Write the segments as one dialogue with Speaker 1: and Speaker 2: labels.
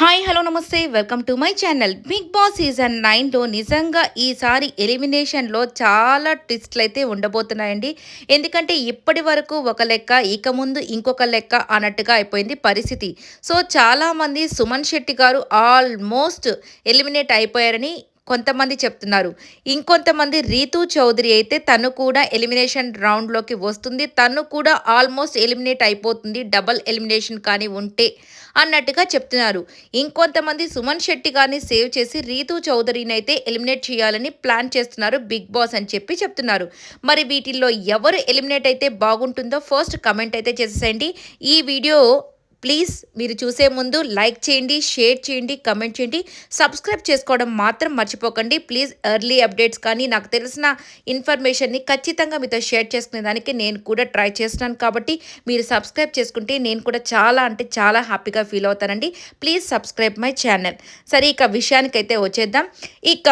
Speaker 1: Hi hello నమస్తే. Welcome to my channel Bigg Boss season నైన్లో నిజంగా ఈసారి ఎలిమినేషన్లో చాలా ట్విస్ట్లు అయితే ఉండబోతున్నాయండి. ఎందుకంటే ఇప్పటి వరకు ఒక లెక్క ఇక ముందు ఇంకొక లెక్క అన్నట్టుగా అయిపోయింది పరిస్థితి. సో చాలామంది సుమన్ శెట్టి గారు ఆల్మోస్ట్ ఎలిమినేట్ అయిపోయారని కొంతమంది చెప్తున్నారు. ఇంకొంతమంది రీతు చౌదరి అయితే తను కూడా ఎలిమినేషన్ రౌండ్లోకి వస్తుంది. తను కూడా ఆల్మోస్ట్ ఎలిమినేట్ అయిపోతుంది. డబల్ ఎలిమినేషన్ కానీ ఉంటే అన్నట్టుగా చెప్తున్నారు. ఇంకొంతమంది సుమన్ శెట్టి కానీ సేవ్ చేసి రీతు చౌదరిని అయితే ఎలిమినేట్ చేయాలని ప్లాన్ చేస్తున్నారు. బిగ్ బాస్ అని చెప్పి చెప్తున్నారు. మరి వీటిల్లో ఎవరు ఎలిమినేట్ అయితే బాగుంటుందో ఫస్ట్ కమెంట్ అయితే చేసేసేయండి. ఈ వీడియో ప్లీజ్ మీరు చూసే ముందు లైక్ చేయండి షేర్ చేయండి కమెంట్ చేయండి. సబ్స్క్రైబ్ చేసుకోవడం మాత్రం మర్చిపోకండి. ప్లీజ్ ఎర్లీ అప్డేట్స్ కానీ నాకు తెలిసిన ఇన్ఫర్మేషన్ని ఖచ్చితంగా మీతో షేర్ చేసుకునే దానికి నేను కూడా ట్రై చేస్తున్నాను కాబట్టి మీరు సబ్స్క్రైబ్ చేసుకుంటే నేను కూడా చాలా అంటే చాలా హ్యాపీగా ఫీల్ అవుతానండి. Please subscribe my channel. సరే ఇక విషయానికైతే వచ్చేద్దాం. ఇక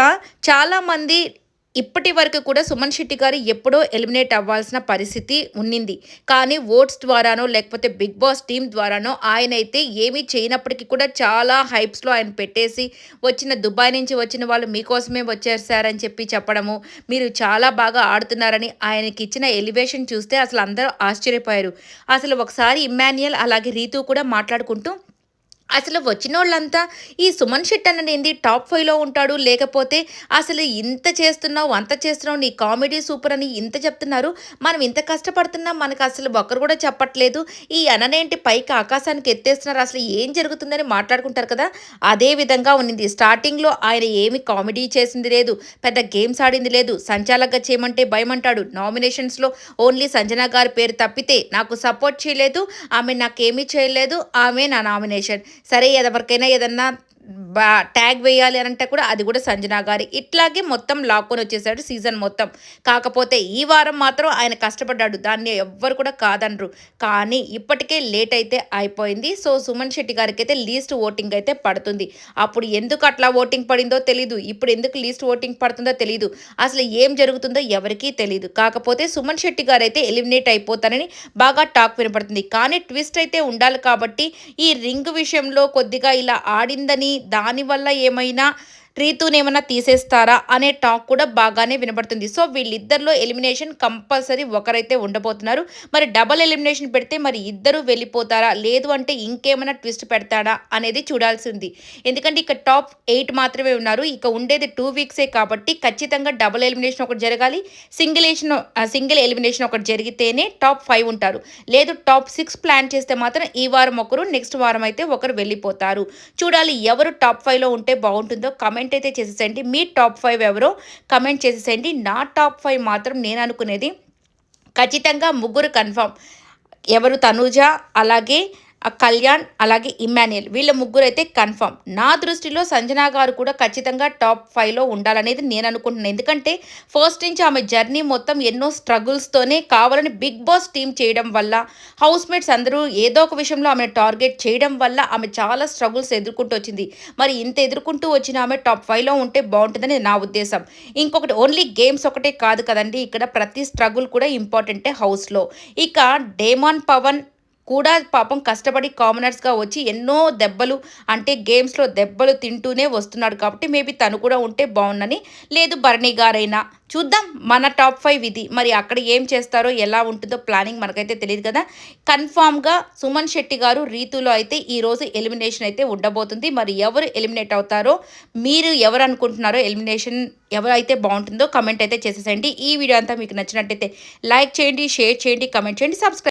Speaker 1: చాలామంది ఇప్పటి వరకు కూడా సుమన్ శెట్టి గారు ఎప్పుడో ఎలిమినేట్ అవ్వాల్సిన పరిస్థితి ఉన్నింది. కానీ ఓట్స్ ద్వారానో లేకపోతే బిగ్ బాస్ టీం ద్వారానో ఆయన అయితే ఏమీ చేయనప్పటికీ కూడా చాలా హైప్స్లో ఆయన పెట్టేసి వచ్చిన దుబాయ్ నుంచి వచ్చిన వాళ్ళు మీకోసమే వచ్చేసారని చెప్పి చెప్పడము మీరు చాలా బాగా ఆడుతున్నారని ఆయనకి ఇచ్చిన ఎలివేషన్ చూస్తే అసలు అందరూ ఆశ్చర్యపోయారు. అసలు ఒకసారి ఇమ్మాన్యుయల్ అలాగే రీతు కూడా మాట్లాడుకుంటూ అసలు వచ్చిన వాళ్ళంతా ఈ సుమన్ షెట్ అనేది టాప్ ఫైవ్లో ఉంటాడు లేకపోతే అసలు ఇంత చేస్తున్నావు అంత చేస్తున్నావు నీ కామెడీ సూపర్ అని ఇంత చెప్తున్నారు? మనం ఇంత కష్టపడుతున్నాం మనకు అసలు ఒకరు కూడా చెప్పట్లేదు. ఈ అననేంటి పైకి ఆకాశానికి ఎత్తేస్తున్నారు? అసలు ఏం జరుగుతుందని మాట్లాడుకుంటారు కదా? అదే విధంగా ఉన్నింది. స్టార్టింగ్లో ఆయన ఏమి కామెడీ చేసింది లేదు పెద్ద గేమ్స్ ఆడింది లేదు సంచాలకగా చేయమంటే భయం అంటాడు నామినేషన్స్లో ఓన్లీ సంజన గారి పేరు తప్పితే నాకు సపోర్ట్ చేయలేదు ఆమె నాకేమీ చేయలేదు ఆమె నా నామినేషన్. సరే ఎవరికైనా ఏదన్నా బా ట్యాగ్ వేయాలి అని అంటే కూడా అది కూడా సంజనా గారి. ఇట్లాగే మొత్తం లాక్కొని వచ్చేసాడు సీజన్ మొత్తం. కాకపోతే ఈ వారం మాత్రం ఆయన కష్టపడ్డాడు. దాన్ని ఎవ్వరు కూడా కాదనరు. కానీ ఇప్పటికే లేట్ అయితే అయిపోయింది. సో సుమన్ శెట్టి గారికి అయితే లీస్ట్ ఓటింగ్ అయితే పడుతుంది. అప్పుడు ఎందుకు అట్లా ఓటింగ్ పడిందో తెలీదు. ఇప్పుడు ఎందుకు లీస్ట్ ఓటింగ్ పడుతుందో తెలీదు. అసలు ఏం జరుగుతుందో ఎవరికీ తెలియదు కాకపోతే సుమన్ శెట్టి గారు అయితే ఎలిమినేట్ అయిపోతానని బాగా టాక్ వినపడుతుంది. కానీ ట్విస్ట్ అయితే ఉండాలి కాబట్టి ఈ రింగ్ విషయంలో కొద్దిగా ఇలా ఆడిందని దానివల్ల ఏమైనా రీతుని ఏమైనా తీసేస్తారా అనే టాక్ కూడా బాగానే వినబడుతుంది. సో వీళ్ళిద్దరిలో ఎలిమినేషన్ కంపల్సరీ ఒకరైతే ఉండబోతున్నారు. మరి డబల్ ఎలిమినేషన్ పెడితే మరి ఇద్దరు వెళ్ళిపోతారా? లేదు అంటే ఇంకేమైనా ట్విస్ట్ పెడతాడా అనేది చూడాల్సి ఉంది ఎందుకంటే ఇక టాప్ ఎయిట్ మాత్రమే ఉన్నారు. ఇక ఉండేది టూ వీక్సే కాబట్టి ఖచ్చితంగా డబల్ ఎలిమినేషన్ ఒకటి జరగాలి. సింగిలేషన్ సింగిల్ ఎలిమినేషన్ ఒకటి జరిగితేనే టాప్ ఫైవ్ ఉంటారు. లేదు టాప్ సిక్స్ ప్లాన్ చేస్తే మాత్రం ఈ వారం ఒకరు నెక్స్ట్ వారం అయితే ఒకరు వెళ్ళిపోతారు. చూడాలి ఎవరు టాప్ ఫైవ్లో ఉంటే బాగుంటుందో. కమెంట్ కమెంట్ అయితే చేసేసేయండి. మీ టాప్ ఫైవ్ ఎవరో కమెంట్ చేసేసండి నా టాప్ ఫైవ్ మాత్రం నేను అనుకునేది ఖచ్చితంగా ముగ్గురు కన్ఫామ్. ఎవరు తనూజ అలాగే కళ్యాణ్ అలాగే ఇమ్మాన్యుయల్ వీళ్ళ ముగ్గురు అయితే కన్ఫర్మ్ నా దృష్టిలో సంజనా గారు కూడా ఖచ్చితంగా టాప్ ఫైవ్లో ఉండాలనేది నేను అనుకుంటున్నాను ఎందుకంటే ఫస్ట్ నుంచి ఆమె జర్నీ మొత్తం ఎన్నో స్ట్రగుల్స్తోనే కావాలని బిగ్ బాస్ టీం చేయడం వల్ల హౌస్ మేట్స్ అందరూ ఏదో ఒక విషయంలో ఆమె టార్గెట్ చేయడం వల్ల ఆమె చాలా స్ట్రగుల్స్ ఎదుర్కొంటూ వచ్చింది. మరి ఇంత ఎదుర్కొంటూ వచ్చిన ఆమె టాప్ ఫైవ్లో ఉంటే బాగుంటుందని నా ఉద్దేశం. ఇంకొకటి ఓన్లీ గేమ్స్ ఒకటే కాదు కదండి ఇక్కడ ప్రతి స్ట్రగుల్ కూడా ఇంపార్టెంటే హౌస్లో ఇక డేమాన్ పవన్ కూడా పాపం కష్టపడి కామనర్స్గా వచ్చి ఎన్నో దెబ్బలు అంటే గేమ్స్లో దెబ్బలు తింటూనే వస్తున్నాడు కాబట్టి మేబీ తను కూడా ఉంటే బాగుందని లేదు భరణి గారైనా చూద్దాం మన టాప్ ఫైవ్ ఇది. మరి అక్కడ ఏం చేస్తారో ఎలా ఉంటుందో ప్లానింగ్ మనకైతే తెలియదు కదా. కన్ఫామ్గా సుమన్ శెట్టి గారు రీతులో అయితే ఈరోజు ఎలిమినేషన్ అయితే ఉండబోతుంది. మరి ఎవరు ఎలిమినేట్ అవుతారో మీరు ఎవరు అనుకుంటున్నారో ఎలిమినేషన్ ఎవరైతే బాగుంటుందో కమెంట్ అయితే చేసేసండి ఈ వీడియో అంతా మీకు నచ్చినట్టయితే లైక్ చేయండి షేర్ చేయండి కమెంట్ చేయండి సబ్స్క్రైబ్